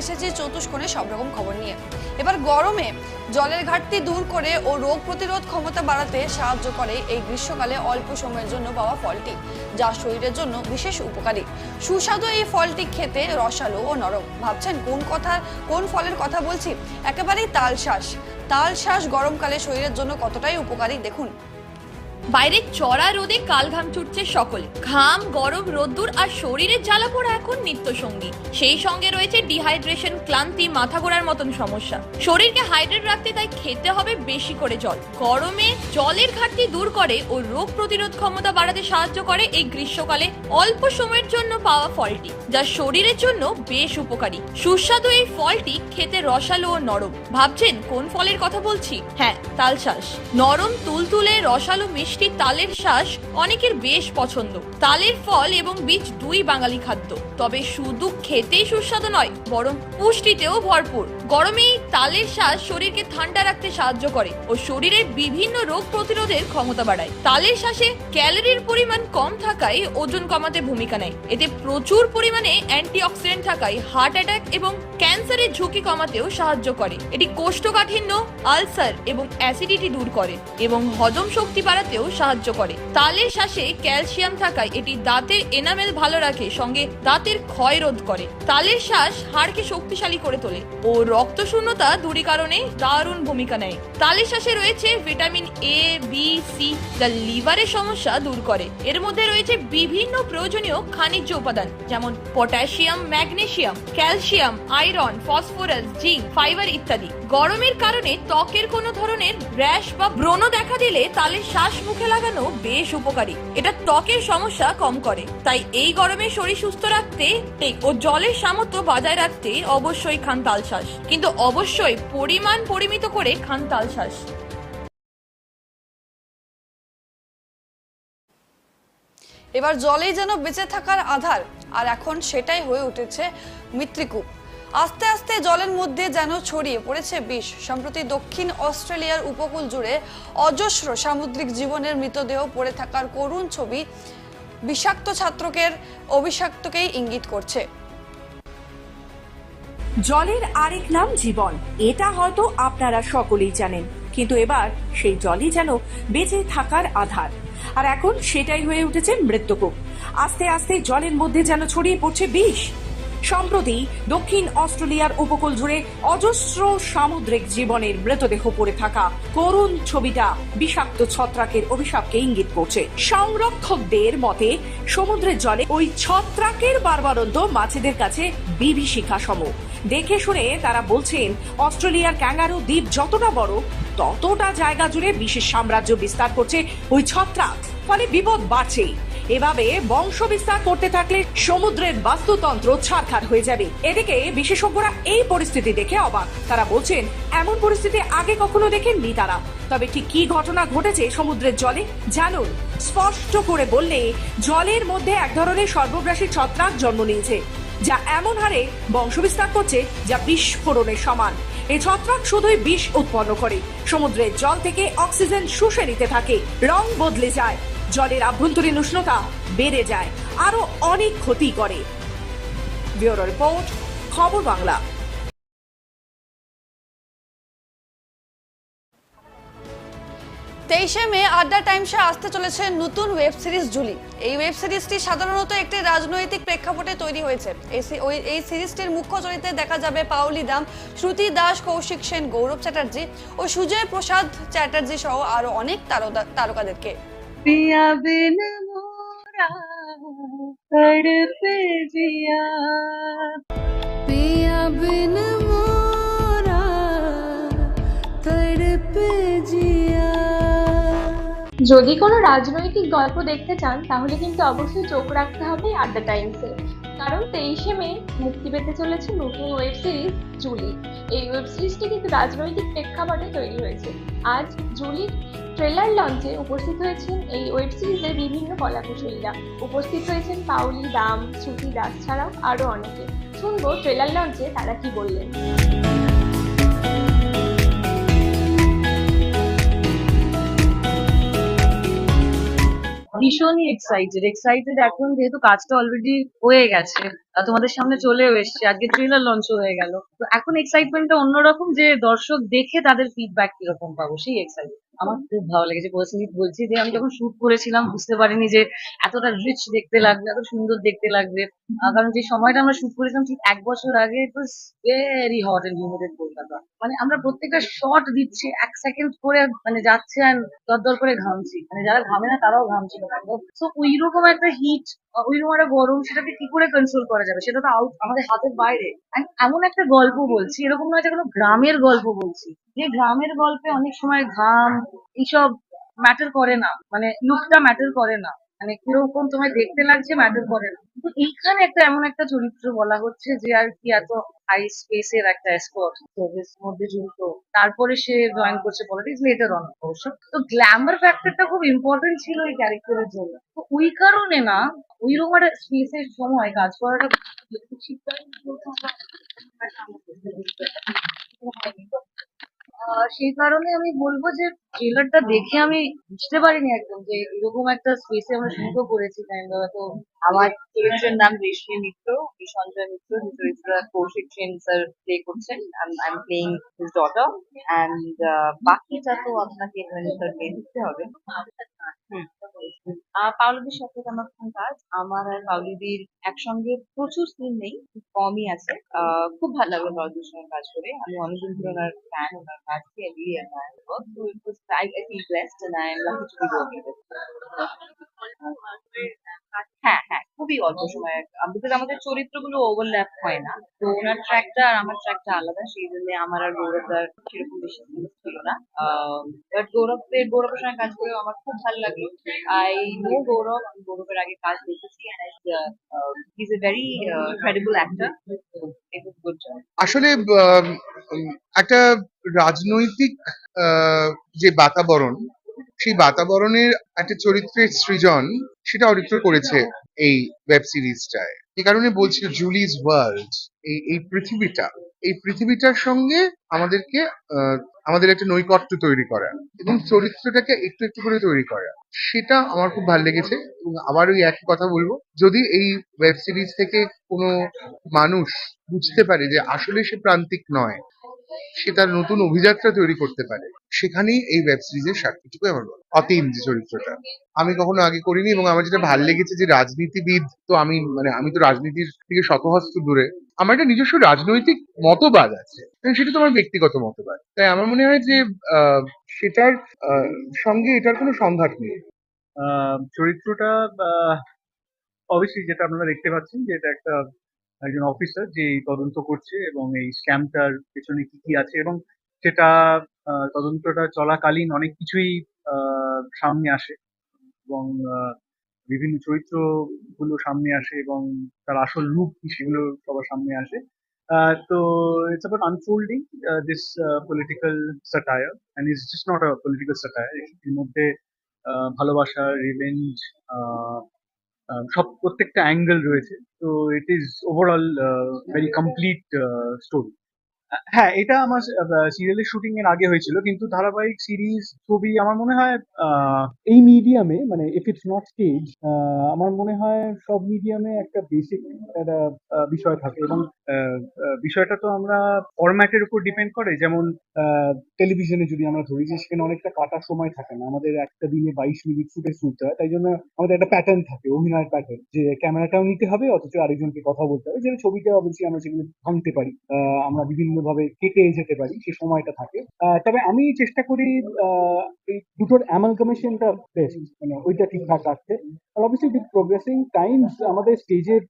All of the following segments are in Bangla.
এসেছে চতুষ্কোণে সব রকম খবর নিয়ে। এবার গরমে জলের ঘাটতি দূর করে ও রোগ প্রতিরোধ ক্ষমতা বাড়াতে সাহায্য করে এই গ্রীষ্মকালে অল্প সময়ের জন্য পাওয়া ফলটি, যা শরীরের জন্য বিশেষ উপকারী। সুস্বাদু এই ফলটি খেতে রসালো ও নরম। ভাবছেন কোন কথা, কোন ফলের কথা বলছি? একেবারেই তালশাঁস। তালশাঁস গরমকালে শরীরের জন্য কতটাই উপকারী, দেখুন। বাইরে চড়া রোদে কাল ঘাম ছুটছে সকলে। ঘাম, গরম, রোদ্দুর আর শরীরের জ্বালা পোড়া এখন নিত্য সঙ্গী সেই সঙ্গে রয়েছে ডিহাইড্রেশন ক্লান্তি, মাথা ঘোরার মতন সমস্যা। শরীরকে হাইড্রেট রাখতে তাই খেতে হবে বেশি করে জল। গরমে জলের ঘাটতি দূর করে ও রোগ প্রতিরোধ ক্ষমতা বাড়াতে সাহায্য করে এই গ্রীষ্মকালে অল্প সময়ের জন্য পাওয়া ফলটি, যা শরীরের জন্য বেশ উপকারী। সুস্বাদু এই ফলটি খেতে রসালো ও নরম। ভাবছেন কোন ফলের কথা বলছি? হ্যাঁ তালশাস। নরম, তুলতুলে, রসালো মিষ্টি তালের শ্বাস অনেকের বেশ পছন্দ। তালের ফল এবং বীজ দুই বাঙালি খাদ্য। তবে শুধু খেতেই সুস্বাদু নয়, বরং পুষ্টিতেও ভরপুর। গরমে তালের শ্বাস শরীরকে ঠান্ডা রাখতে সাহায্য করে ও শরীরের বিভিন্ন রোগ প্রতিরোধের ক্ষমতা বাড়ায়। তালের শ্বাসে ক্যালোরির পরিমাণ কম থাকায় ওজন কমাতে ভূমিকা নেয়। এতে প্রচুর পরিমাণে অ্যান্টিঅক্সিডেন্ট থাকায় হার্ট অ্যাটাক এবং ক্যান্সারের ঝুঁকি কমাতেও সাহায্য করে। এটি কোষ্ঠকাঠিন্য, আলসার এবং অ্যাসিডিটি দূর করে এবং হজম শক্তি বাড়াতেও সাহায্য করে। তালের শ্বাসে ক্যালসিয়াম থাকায় এটি দাঁতের এনামেল ভালো রাখে, সঙ্গে দাঁতের ক্ষয় রোধ করে। তালের শ্বাস হাড়কে শক্তিশালী করে তোলে ও রক্ত শূন্যতা দূরীকরণে দারুণ ভূমিকা নেয়। তালের শ্বাসে রয়েছে ভিটামিন এ বি সি যা লিভারের সমস্যা দূর করে। এর মধ্যে রয়েছে বিভিন্ন প্রয়োজনীয় খনিজ উপাদান, যেমন potassium, magnesium, calcium, iron, phosphorus, zinc, fibre ইত্যাদি। গরমের কারণে ত্বকের কোনো ধরনের র্যাশ বা ব্রণ দেখা দিলে তালের শ্বাস মুখে লাগানো বেশ উপকারী। এটা ত্বকের সমস্যা কম করে। তাই এই গরমে শরীর সুস্থ রাখতে ও জলের সামর্থ্য বজায় রাখতে অবশ্যই খান তালশ্বাস কিন্তু অবশ্যই পরিমাণ পরিমিত করে খান তালশ্বাস এবার জলেই যেন বেঁচে থাকার আধার, আর এখন সেটাই হয়ে উঠেছে মৃত্তিকূপ আস্তে আস্তে জলের মধ্যে যেন ছড়িয়ে পড়েছে বিষ। সম্প্রতি দক্ষিণ অস্ট্রেলিয়ার উপকূল জুড়ে অজস্র সামুদ্রিক জীবনের মৃতদেহ পড়ে থাকার করুণ ছবি বিষাক্ত ছাত্রকের অভিষাক্তকেই ইঙ্গিত করছে। জলের আরেক নাম জীবন। এটা হয়তো আপনারা সকলেই জানেন। কিন্তু এবার সেই জলই যেন বেঁচে থাকার আধার। আর এখন সেটাই হয়ে উঠেছে মৃত্যুকূপ। আস্তে আস্তে জলের মধ্যে যেন ছড়িয়ে পড়ছে বিষ। সম্প্রতি দক্ষিণ অস্ট্রেলিয়ার উপকূল জুড়ে অজস্র সামুদ্রিক জীবনের মৃতদেহ পড়ে থাকা করুণ ছবিটা বিষাক্ত ছত্রাকের অভিশাপকে ইঙ্গিত করছে। সংরক্ষকদের মতে, সমুদ্রের জলে ওই ছত্রাকের বারবারন্ত মাছেদের কাছে বিভীষিকা সম। দেখে শুনে তারা বলছেন, অস্ট্রেলিয়ার ক্যাঙ্গারু দ্বীপ যতটা বড়, ততটা জায়গা জুড়ে বিশেষ সাম্রাজ্য বিস্তার করছে ওই ছত্রাক। ফলে বিপদ বাড়ছে এভাবে বংশ বিস্তার করতে থাকলে সমুদ্রের বাস্তুতন্ত্র ছারখার হয়ে যাবে। এদিকে বিশেষজ্ঞরা এই পরিস্থিতি দেখে অবাক। তারা বলছেন, এমন পরিস্থিতি আগে কখনো দেখেননি তারা। তবে ঠিক কি ঘটনা ঘটেছে সমুদ্রের জলে, জানুন। স্পষ্ট করে বললে, জলের মধ্যে এক ধরনের সর্বগ্রাসী ছত্রাক জন্ম নিয়েছে, যা এমন হারে বংশবিস্তার করছে যা বিস্ফোরণের সমান। এই ছত্রাক শুধুই বিষ উৎপন্ন করে। সমুদ্রের জল থেকে অক্সিজেন শুষে নিতে থাকে। রং বদলে যায়। জলের আভ্যন্তরীণ উষ্ণতা বেড়ে যায় আরও অনেক ক্ষতি করে। ব্যুরো রিপোর্ট, খবর বাংলা। তেইশে মে আড্ডা টাইমসে আসতে চলেছে নতুন ওয়েব সিরিজ জুলি। এই ওয়েব সিরিজটি সাধারণত একটি রাজনৈতিক প্রেক্ষাপটে তৈরি হয়েছে। এই সিরিজটির মুখ্য চরিত্রে দেখা যাবে পাওলি দাম, শ্রুতি দাস, কৌশিক সেন, গৌরব চ্যাটার্জি ও সুজয় প্রসাদ চ্যাটার্জি সহ আরও অনেক তারকা- তারকাদেরকে। पिया बिन मोरा तड़पे जिया पिया बिन मोरा तड़पे जिया যদি কোনো রাজনৈতিক গল্প দেখতে চান তাহলে কিন্তু অবশ্যই চোখ রাখতে হবে আড্ডা টাইমসে কারণ তেইশে মে মুক্তি পেতে চলেছে নতুন ওয়েব সিরিজ জুলি। এই ওয়েব সিরিজটি কিন্তু রাজনৈতিক প্রেক্ষাপটে তৈরি হয়েছে। আজ জুলির ট্রেলার লঞ্চে উপস্থিত হয়েছেন এই ওয়েব সিরিজের বিভিন্ন কলাকুশলীরা। উপস্থিত হয়েছেন পাউলি দাম, শ্রুতি দাস ছাড়াও আরও অনেকে। শুনব ট্রেলার লঞ্চে তারা কি বললেন। ভীষণই এক্সাইটেড এক্সাইটেড এখন যেহেতু কাজটা অলরেডি হয়ে গেছে তোমাদের সামনে চলেও এসছে, আজকে ট্রেলার লঞ্চ হয়ে গেল। তো এখন এক্সাইটমেন্টটা অন্যরকম যে দর্শক দেখে তাদের ফিডব্যাক কীরকম পাবো, সেই এক্সাইটেড আমার খুব ভালো লেগেছে। পার্সোনালি বলছি যে আমি যখন শুট করেছিলাম বুঝতে পারিনি যে এতটা রিচ দেখতে লাগবে এত সুন্দর দেখতে লাগবে। কারণ যে সময়টা আমরা শুট করেছিলাম ঠিক এক বছর আগে it was very hot and humid Kolkata মানে আমরা প্রত্যেকটা শট দিচ্ছি এক সেকেন্ড করে মানে যাচ্ছে আর দরদর করে ঘামছি। মানে যারা ঘামে না তারাও ঘামছিল তো ওই রকম একটা হিট ওই রকম একটা গরম সেটাকে কি করে কন্ট্রোল করা যাবে? সেটা তো আউট আমাদের হাতের বাইরে। এমন একটা গল্প বলছি এরকম নয় যে কোনো গ্রামের গল্প বলছি। যে গ্রামের গল্পে অনেক সময় ঘাম এইসব ম্যাটার করে না। মানে লুকটা ম্যাটার করে না। মানে কীরকম তোমায় দেখতে লাগছে ম্যাটার করে না। কিন্তু এইখানে একটা এমন একটা চরিত্র বলা হচ্ছে যে আর কি এত হাই স্পেস এর একটা এক্সপার্ট সার্ভিস মধ্যে জড়িত। তারপরে সে জয়েন করছে পলিটিক্স লেটার অন অবশ্য। তো গ্ল্যামার ফ্যাক্টরটা খুব ইম্পর্টেন্ট ছিল এই ক্যারেক্টারের জন্য। তো ওই কারণে না, ওই রকম একটা স্পেস এর সময় কাজ করাটা সেই কারণে আমি বলব যে ট্রেলারটা দেখে আমি বুঝতে পারিনি একদম যে এরকম একটা স্পেসে আমরা শুরু করেছি কাইন্ড তো আমার চরিত্রের নাম রেশমি মিত্র সঞ্জয় মিত্র যে চরিত্রটা কৌশিক সেন স্যার প্লে করছেন। I am playing his daughter and বাকিটা তো আপনাকে স্যার প্লে দিতে হবে। হুম। পাওলিদির সাথে আমার ফোন কাজ। আমার আর পাওলিদির একসঙ্গে প্রচুর সিন নেই, খুব কমই আছে। খুব ভালো লাগল পাওলিদির সঙ্গে কাজ করে। আমি অনেকদিন ধরে ওনার ফ্যান ওনার কাজ কি আমার তো ইট আই ফিল ব্লেসড হ্যাঁ খুবই অল্প সময় বিকজ আমাদের চরিত্রগুলো ওভারল্যাপ হয় না। তো ওনার ট্র্যাকটা আর আমার ট্র্যাকটা আলাদা সেই জন্য আমার আর গৌরবদার সেরকম বেশি ছিল না। বাট গৌরবের গৌরবের সঙ্গে কাজ করেও আমার খুব ভালো লাগল। আই নো গৌরব আমি গৌরবের আগে কাজ দেখেছি is a very credible actor আসলে একটা রাজনৈতিক যে বাতাবরণ সেই বাতাবরণের একটা চরিত্রের সৃজন সেটা অরিত্র করেছে। এই ওয়েব সিরিজটায় যে কারণে বলছিল জুলিজ ওয়ার্ল্ড এই এই পৃথিবীটা, এই পৃথিবীটার সঙ্গে আমাদেরকে আমাদের একটা নৈকট্য তৈরি করা এবং চরিত্রটাকে একটু একটু করে তৈরি করা। সেটা আমার খুব ভালো লেগেছে এবং আবার ওই একই কথা বলব। যদি এই ওয়েব সিরিজ থেকে কোনো মানুষ বুঝতে পারে যে আসলে সে প্রান্তিক নয় সে তার নতুন অভিযাত্রা তৈরি করতে পারে। সেখানেই এই ওয়েব সিরিজের সাক্ষীটুকু আমার বলা। অতীন যে চরিত্রটা। আমি কখনো আগে করিনি এবং আমার যেটা ভালো লেগেছে যে রাজনীতিবিদ তো আমি মানে আমি তো রাজনীতির থেকে শতহস্ত দূরে। আমার একটা নিজস্ব রাজনৈতিক মতবাদ আছে। সেটা তো আমার ব্যক্তিগত মতবাদ। তাই আমার মনে হয় যে সেটার সঙ্গে এটার কোনো সংঘাত নেই। চরিত্রটা অবশ্যই যেটা আপনারা দেখতে পাচ্ছেন যে এটা একটা একজন অফিসার যে এই তদন্ত করছে এবং এই স্ক্যামটার পেছনে কি কি আছে এবং সেটা তদন্তটা চলাকালীন অনেক কিছুই সামনে আসে এবং বিভিন্ন চরিত্রগুলো সামনে আসে এবং তার আসল রূপ কি সেগুলো সবার সামনে আসে। তো it's about unfolding this political satire and it's just not a political satire এর মধ্যে ভালোবাসা রিভেঞ্জ সব প্রত্যেকটা অ্যাঙ্গেল রয়েছে। তো it is overall very complete story হ্যাঁ এটা আমার সিরিয়ালের শুটিং এর আগে হয়েছিল, কিন্তু ধারাবাহিক সিরিজ ছবি আমার মনে হয় এই মিডিয়ামে মানে ইফ ইটস নট স্টেজ আমার মনে হয় সব মিডিয়ামে একটা বেসিক একটা বিষয় থাকে এবং বিষয়টা তো আমরা ফরম্যাটের উপর ডিপেন্ড করে, যেমন টেলিভিশনে যদি আমরা ধরি যে সেখানে অনেকটা কাটার সময় থাকে না, আমাদের একটা দিনে বাইশ মিনিট ফুটে শুনতে হয়, তাই জন্য আমাদের একটা প্যাটার্ন থাকে, অভিনয়ের প্যাটার্ন যে ক্যামেরাটাও নিতে হবে, অথচ আরেকজনকে কথা বলতে হবে, যেটা ছবিতে অবশ্যই আমরা সেগুলো ভাঙতে পারি আমরা বিভিন্ন ভাবে কেটে যেতে পারি, সে সময়টা থাকে। তবে আমি চেষ্টা করি এই দুটোর অ্যামালগামেশনটা বেস্ট মানে ওইটা ঠিকঠাক রাখতে। আর অবশ্যই উইথ প্রোগ্রেসিং টাইমস আমাদের স্টেজের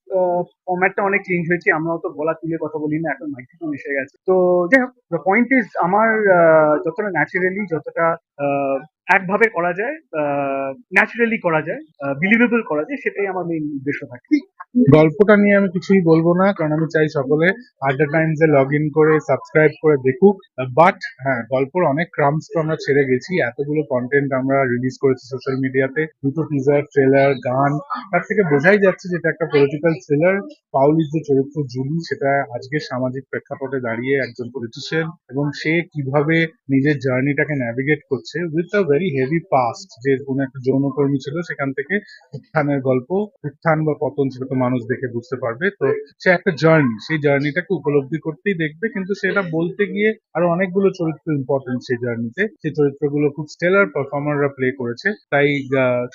ফর্ম্যাটটা অনেক চেঞ্জ হয়েছে। আমরা অত গলা তুলে কথা বলি না, এখন মাইক্রোফোন এসে গেছে। তো যাই হোক পয়েন্ট ইজ আমার যতটা ন্যাচারালি যতটা একভাবে করা যায় ন্যাচারালি করা যায় বিলিভেবল করা যায়, সেটাই আমার মেইন উদ্দেশ্য থাকে। গল্পটা নিয়ে আমি কিছুই বলব না, কারণ আমি চাই সকলে আড্ডা টাইমস এ লগ ইন করে সাবস্ক্রাইব করে দেখুক বাট হ্যাঁ গল্পর অনেক ক্রামস তো আমরা ছেড়ে গেছি, এতগুলো কন্টেন্ট আমরা রিলিজ করেছি সোশ্যাল মিডিয়াতে দুটো টিজার ট্রেলার গান, তার থেকে বোঝাই যাচ্ছে যে এটা একটা পলিটিক্যাল থ্রিলার পাউলির যে চরিত্র জুলি, সেটা আজকে সামাজিক প্রেক্ষাপটে দাঁড়িয়ে একজন পলিটিশিয়ান এবং সে কীভাবে নিজের জার্নিটাকে ন্যাভিগেট করছে with a very heavy past যে কোনো একটা যৌনকর্মী ছিল, সেখান থেকে উত্থানের গল্প, উত্থান বা পতন সেটা মানুষ দেখে বুঝতে পারবে। তো সে একটা জার্নি সেই জার্নিটাকে উপলব্ধি করতেই দেখবে, কিন্তু সেটা বলতে গিয়ে আরও অনেকগুলো চরিত্র ইম্পর্টেন্ট সেই জার্নিতে সেই চরিত্রগুলো খুব স্টেলার পারফর্মাররা প্লে করেছে। তাই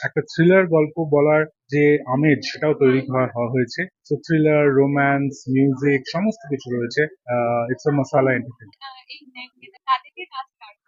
একটা থ্রিলার গল্প বলার যে আমেজ, সেটাও তৈরি করা হওয়া হয়েছে। তো থ্রিলার রোম্যান্স মিউজিক সমস্ত কিছু রয়েছে। ইটস মশালা এন্টারটেইনমেন্ট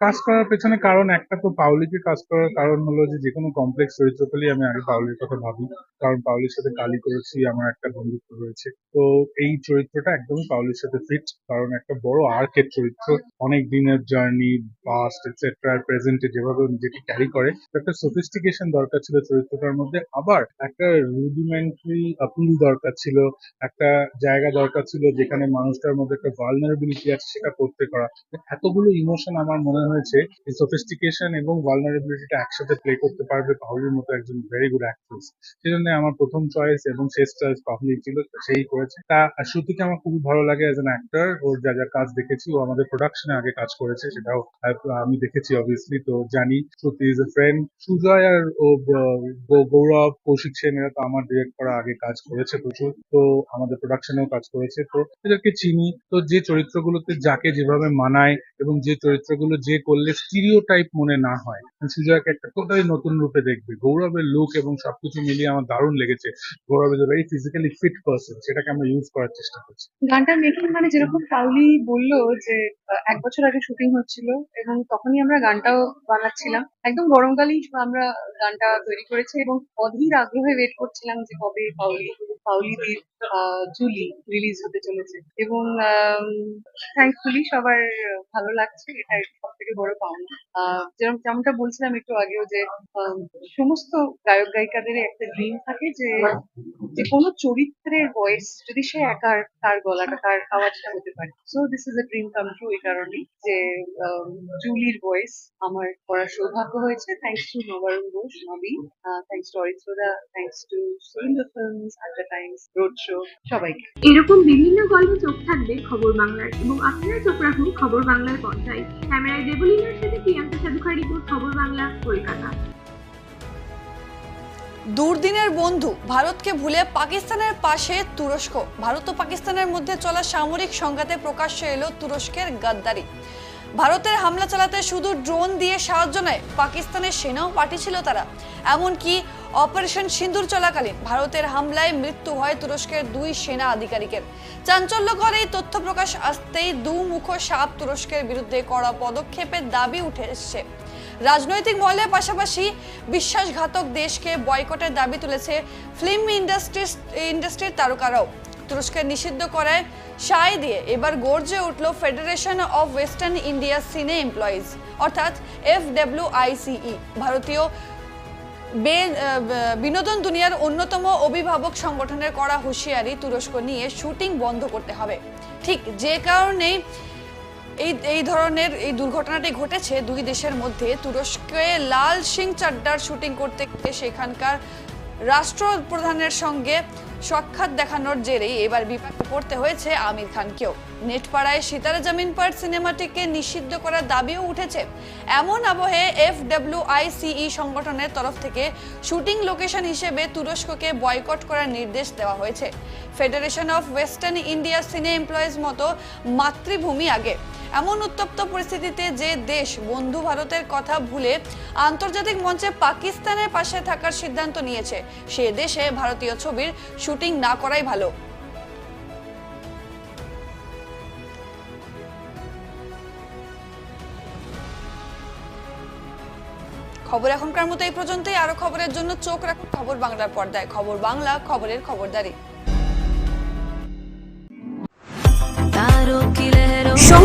কাজ করার পেছনে কারণ একটা তো পাউলিকে কাজ করার কারণ হলো যে যে কোনো কমপ্লেক্স চরিত্র পেলেই আমি আগে পাউলির কথা ভাবি। কারণ পাউলির সাথে কালি করেছি, আমার একটা বন্ধুত্ব রয়েছে। তো এই চরিত্রটা একদমই পাউলির সাথে ফিট কারণ একটা বড় আর্কের চরিত্র। অনেক দিনের জার্নি পাস্ট এটসেট্রা প্রেজেন্টে যেভাবে নিজেকে ক্যারি করে। একটা সফিস্টিকেশন দরকার ছিল চরিত্রটার মধ্যে। আবার একটা রুডিমেন্টারি আপিল দরকার ছিল। একটা জায়গা দরকার ছিল যেখানে মানুষটার মধ্যে একটা ভালনারেবিলিটি আছে, সেটা করতে করা। এতগুলো ইমোশন আমার মনে হয়েছে এই সফিস্টিকেশন এবং ভালনারেবিলিটিটা একসাথে প্লে করতে পারবে পাহুলির মতো একজন ভেরি গুড অ্যাক্ট্রেস সেজন্য আমার প্রথম চয়েস এবং শেষ চয়েস পাহুলি ছিল সেই করেছে। তা শ্রুতিকে আমার খুবই ভালো লাগে অ্যাজ অ্যান অ্যাক্টর ওর যা যা কাজ দেখেছি, ও আমাদের প্রোডাকশনে আগে কাজ করেছে, সেটাও আমি দেখেছি অবভিয়াসলি তো জানি Shruti is a friend Sujoy আর ও গৌরব, কৌশিক সেন, এরা তো আমার ডিরেক্ট করা আগে কাজ করেছে প্রচুর, তো আমাদের প্রোডাকশনেও কাজ করেছে, তো এদেরকে চিনি। তো যে চরিত্রগুলোতে যাকে যেভাবে মানায় এবং যে চরিত্রগুলো যে করলে স্টিরিও টাইপ মনে না হয়। সুজয়কে একটা টোটালি নতুন রূপে দেখবে। গৌরবের লুক এবং সবকিছু মিলিয়ে আমার দারুণ লেগেছে। Gaurav is very physically fit person সেটাকে আমরা ইউজ করার চেষ্টা করছি। গানটা মেকিং মানে যেরকম পাউলি বলল যে এক বছর আগে শুটিং হচ্ছিল এবং তখনই আমরা গানটাও বানাচ্ছিলাম। একদম গরমকালেই আমরা গানটা তৈরি করেছি এবং অধীর আগ্রহে ওয়েট করছিলাম যে কবে পাউলি পাউলিদির জুলি রিলিজ হতে চলেছে। এবং থ্যাঙ্কফুলি সবার ভালো লাগছে, এটা সব থেকে বড় পাওনা। যেরকম যেমনটা বলছিলাম একটু আগেও যে সমস্ত গায়ক গায়িকাদের একটা ড্রিম থাকে যে যে কোনো চরিত্রের ভয়েস যদি সে একার তার গলাটা, তার আওয়াজটা হতে পারে। So this is a dream come true এই কারণেই যে জুলির ভয়েস আমার করার সৌভাগ্য হয়েছে। থ্যাংকস টু নবরুণ ঘোষ নবী thanks to অরিত্রদা thanks to Surinder films Adda Times road show সবাইকে। এরকম বিভিন্ন গল্পে চোখ থাকবে খবর বাংলার এবং আপনারা চোখ রাখুন খবর বাংলার পর্দায়। ক্যামেরায় দেবলীনার সাথে প্রিয়াঙ্কা সাধুখার রিপোর্ট খবর বাংলা কলকাতা। দুর্দিনের বন্ধু ভারতকে ভুলে পাকিস্তানের পাশে তুরস্ক। ভারত ও পাকিস্তানের মধ্যে চলা সামরিক সংঘাতে প্রকাশ্যে এলো তুরস্কের গাদ্দারি। ভারতের হামলা চালাতে শুধু ড্রোন দিয়ে সাহায্য নেয় পাকিস্তানের সেনাও পাঠিয়েছিল তারা। এমনকি অপারেশন সিন্দুর চলাকালীন ভারতের হামলায় মৃত্যু হয় তুরস্কের দুই সেনা আধিকারিকের। চাঞ্চল্যকর এই তথ্য প্রকাশ আসতেই দুমুখ সাপ তুরস্কের বিরুদ্ধে কড়া পদক্ষেপের দাবি উঠে এসছে। রাজনৈতিক মহলের পাশাপাশি বিশ্বাসঘাতক দেশকে বয়কটের দাবি তুলেছে ফিল্ম ইন্ডাস্ট্রি ইন্ডাস্ট্রির তারকারাও। তুরস্কের নিষিদ্ধ করায় সায় দিয়ে এবার গর্জে উঠল Federation of Western India Cine Employees অর্থাৎ এফ ডাব্লিউআইসিই ভারতীয় বে- আহ, বিনোদন দুনিয়ার অন্যতম অভিভাবক সংগঠনের করা হুঁশিয়ারি তুরস্ক নিয়ে শুটিং বন্ধ করতে হবে। ঠিক যে কারণেই এই এই ধরনের এই দুর্ঘটনাটি ঘটেছে দুই দেশের মধ্যে। তুরস্কে লাল সিং চাড্ডার শুটিং করতে সেখানকার রাষ্ট্রপ্রধানের সঙ্গে সাক্ষাৎ দেখানোর জেরেই এবার বিপাকে পড়তে হয়েছে আমির খানকেও। নেটপাড়ায় সিতারা জামিন পার সিনেমাটিকে নিষিদ্ধ করার দাবিও উঠেছে। এমন আবহে এফ ডাব্লিউআইসিই সংগঠনের তরফ থেকে শুটিং লোকেশন হিসেবে তুরস্ককে বয়কট করার নির্দেশ দেওয়া হয়েছে। Federation of Western India Cine Employees মতো মাতৃভূমি আগে। এমন উত্তপ্ত পরিস্থিতিতে যে দেশ বন্ধু ভারতের কথা ভুলে আন্তর্জাতিক মঞ্চে পাকিস্তানের পাশে থাকার সিদ্ধান্ত নিয়েছে, সে দেশে ভারতীয় ছবির শুটিং না করাই ভালো। খবর এখনকার মতো এই পর্যন্তই। আরও খবরের জন্য চোখ রাখুন খবর বাংলার পর্দায়। খবর বাংলা, খবরের খবরদারি।